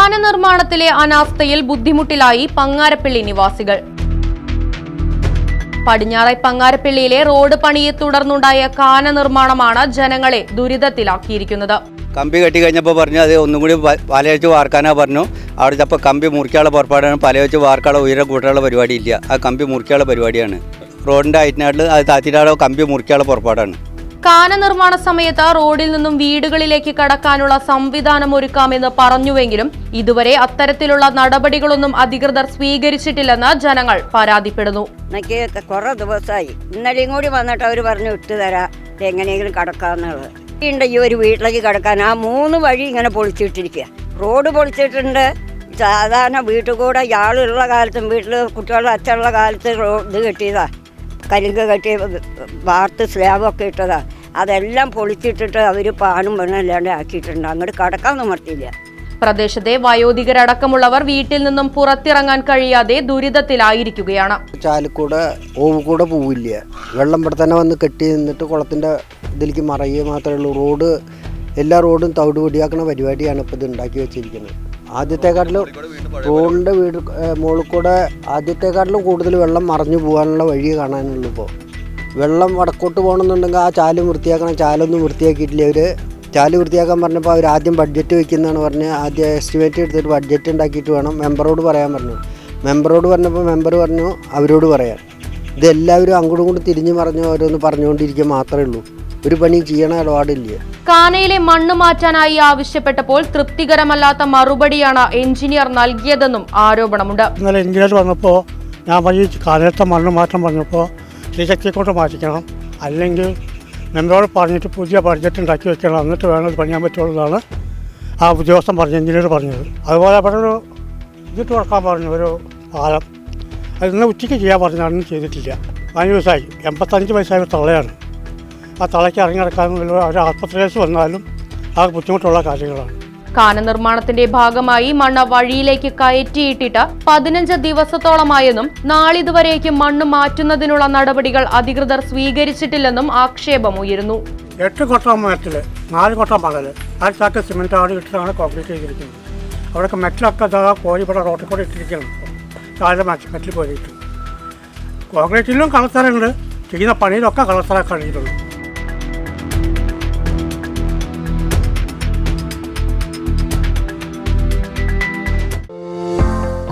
കാന നിർമ്മാണത്തിലെ അനാസ്ഥയിൽ ബുദ്ധിമുട്ടിലായി പങ്ങാരപ്പള്ളി നിവാസികൾ. പടിഞ്ഞാറെ പങ്ങാരപ്പള്ളിയിലെ റോഡ് പണിയെ തുടർന്നുണ്ടായ കാന നിർമ്മാണമാണ് ജനങ്ങളെ ദുരിതത്തിലാക്കിയിരിക്കുന്നത്. കമ്പി കെട്ടി കഴിഞ്ഞപ്പോൾ പറഞ്ഞു അത് ഒന്നും കൂടി പലയച്ച് വാർക്കാനാ പറഞ്ഞു. അവിടെ അപ്പോൾ കമ്പി മുറിക്കാനുള്ള പുറപ്പാടാണ്. പലയച്ച് വാർക്കാനുള്ള ഉയരം കൂട്ടാനുള്ള പരിപാടി ഇല്ല. ആ കമ്പി മുറിക്കാനുള്ള പരിപാടിയാണ്. റോഡിന്റെ ഹൈറ്റിനാട്ടിൽ അത് താത്തിനാടോ കമ്പി മുറിക്കാനുള്ള പുറപ്പാടാണ്. കാന നിർമ്മാണ സമയത്ത് റോഡിൽ നിന്നും വീടുകളിലേക്ക് കടക്കാനുള്ള സംവിധാനം ഒരുക്കാമെന്ന് പറഞ്ഞുവെങ്കിലും ഇതുവരെ അത്തരത്തിലുള്ള നടപടികളൊന്നും അധികൃതർ സ്വീകരിച്ചിട്ടില്ലെന്ന് ജനങ്ങൾ പരാതിപ്പെടുന്നു. എനിക്ക് കുറേ ദിവസമായി. ഇന്നലെയും കൂടി വന്നിട്ട് അവർ പറഞ്ഞു ഇട്ട് തരാം. എങ്ങനെയെങ്കിലും കടക്കാന്നുള്ളത് ഈ ഒരു വീട്ടിലേക്ക് കടക്കാൻ. ആ മൂന്ന് വഴി ഇങ്ങനെ പൊളിച്ചിട്ടിരിക്കുക റോഡ് പൊളിച്ചിട്ടുണ്ട്. സാധാരണ വീട്ടിൽ കൂടെ ഇയാളുള്ള കാലത്തും വീട്ടിൽ കുട്ടികളുടെ അച്ഛനുള്ള കാലത്ത് റോഡ് ഇത് കെട്ടിയതാ. കരിങ്ക് കെട്ടി വാർത്ത് സ്ലാബൊക്കെ ഇട്ടതാണ് അതെല്ലാം പൊളിച്ചിട്ടിട്ട് അവർ പാനും പെണ്ണും അല്ലാണ്ട് ആക്കിയിട്ടുണ്ട്. അങ്ങോട്ട് കടക്കാൻ നിവർത്തിയില്ല. പ്രദേശത്തെ വയോധികരടക്കമുള്ളവർ വീട്ടിൽ നിന്നും പുറത്തിറങ്ങാൻ കഴിയാതെ ദുരിതത്തിലായിരിക്കുകയാണ്. ചാലിക്കൂടെ ഓവുകൂടെ പോവില്ല. വെള്ളം ഇവിടെ തന്നെ വന്ന് കെട്ടി നിന്നിട്ട് കുളത്തിന്റെ ഇതിലേക്ക് മറയുക മാത്രമേ ഉള്ളൂ. റോഡ് എല്ലാ റോഡും തവിട് പൊടിയാക്കുന്ന പരിപാടിയാണ് ഇപ്പോൾ ഇത് ഉണ്ടാക്കി വെച്ചിരിക്കുന്നത്. ആദ്യത്തെക്കാട്ടിലും റോഡിന്റെ വീട് മുകളിൽ കൂടെ ആദ്യത്തെക്കാട്ടിലും കൂടുതൽ വെള്ളം മറിഞ്ഞു പോകാനുള്ള വഴി കാണാനുള്ളൂ ഇപ്പോൾ. വെള്ളം വടക്കോട്ട് പോകണമെന്നുണ്ടെങ്കിൽ ആ ചാൽ വൃത്തിയാക്കണം. ചാലൊന്നും വൃത്തിയാക്കിയിട്ടില്ല അവർ ചാൽ വൃത്തിയാക്കാൻ പറഞ്ഞപ്പോൾ അവർ ആദ്യം ബഡ്ജറ്റ് വെക്കുന്നതാണ് പറഞ്ഞ് ആദ്യം എസ്റ്റിമേറ്റ് എടുത്തിട്ട് ബഡ്ജറ്റ് ഉണ്ടാക്കിയിട്ട് വേണം. മെമ്പറോട് പറയാൻ പറഞ്ഞു. മെമ്പറോട് പറഞ്ഞപ്പോൾ മെമ്പർ പറഞ്ഞു അവരോട് പറയാൻ. ഇതെല്ലാവരും അങ്ങോട്ടും ഇങ്ങോട്ടും തിരിഞ്ഞു പറഞ്ഞു ഓരോന്ന് പറഞ്ഞുകൊണ്ടിരിക്കുക മാത്രമേ ഉള്ളൂ. ഒരു പണി ചെയ്യണ ഇടപാടില്ല കാനയിലെ മണ്ണ് മാറ്റാനായി ആവശ്യപ്പെട്ടപ്പോൾ തൃപ്തികരമല്ലാത്ത മറുപടിയാണ് എഞ്ചിനീയർ നൽകിയതെന്നും ആരോപണമുണ്ട്. ഇന്നലെ എഞ്ചിനീയർ വന്നപ്പോൾ ഞാൻ പറഞ്ഞു കാനയത്തെ മണ്ണ് മാറ്റം പറഞ്ഞപ്പോൾ കൊണ്ട് മാറ്റിക്കണം. അല്ലെങ്കിൽ മെമ്പറോട് പറഞ്ഞിട്ട് പുതിയ ബഡ്ജറ്റ് ഉണ്ടാക്കി വെക്കണം. എന്നിട്ട് വേണം പണിയാൻ പറ്റുള്ളതാണ് ആ ഉദ്യോഗസ്ഥൻ പറഞ്ഞു എഞ്ചിനീയർ പറഞ്ഞത്. അതുപോലെ അവിടെ ഒരു ഇതിട്ട് കൊടുക്കാൻ പറഞ്ഞു ഒരു പാലം. അത് ഇന്ന് ഉച്ചയ്ക്ക് ചെയ്യാൻ പറഞ്ഞാണ് ചെയ്തിട്ടില്ല. പതിനഞ്ച് ദിവസമായി. എൺപത്തഞ്ച് വയസ്സായ തള്ളയാണ്. തളയാണ് ആ തളയ്ക്ക് ഇറങ്ങി നടക്കാൻ ഒരു ആസ്പത്രിയിലേക്ക് വന്നാലും ആ ബുദ്ധിമുട്ടുള്ള കാര്യങ്ങളാണ്. കാന നിർമ്മാണത്തിന്റെ ഭാഗമായി മണ്ണ് വഴിയിലേക്ക് കയറ്റിയിട്ടിട്ട് പതിനഞ്ച് ദിവസത്തോളമായെന്നും നാളിതുവരേക്കും മണ്ണ് മാറ്റുന്നതിനുള്ള നടപടികൾ അധികൃതർ സ്വീകരിച്ചിട്ടില്ലെന്നും ആക്ഷേപമുയരുന്നു എട്ട് കൊട്ടം മെറ്റൽ നാല് കൊട്ടം പകൽ ആ ചാക്ക് സിമെന്റ് ആട് ഇട്ടിട്ടാണ് കോൺക്രീറ്റ് ചെയ്തിരിക്കുന്നത്. അവിടെ മെറ്റിലൊക്കെ ഇതാ കോഴി ഇവിടെ റോട്ടിൽ കൂടെ ഇട്ടിരിക്കണം താഴെ മെറ്റ് മെറ്റൽ പോയിട്ട് കോൺക്രീറ്റിലും കളത്തറുണ്ട് ചെയ്യുന്ന പണിയിലൊക്കെ കളത്തറൊക്കെ കഴിഞ്ഞിട്ടുണ്ട്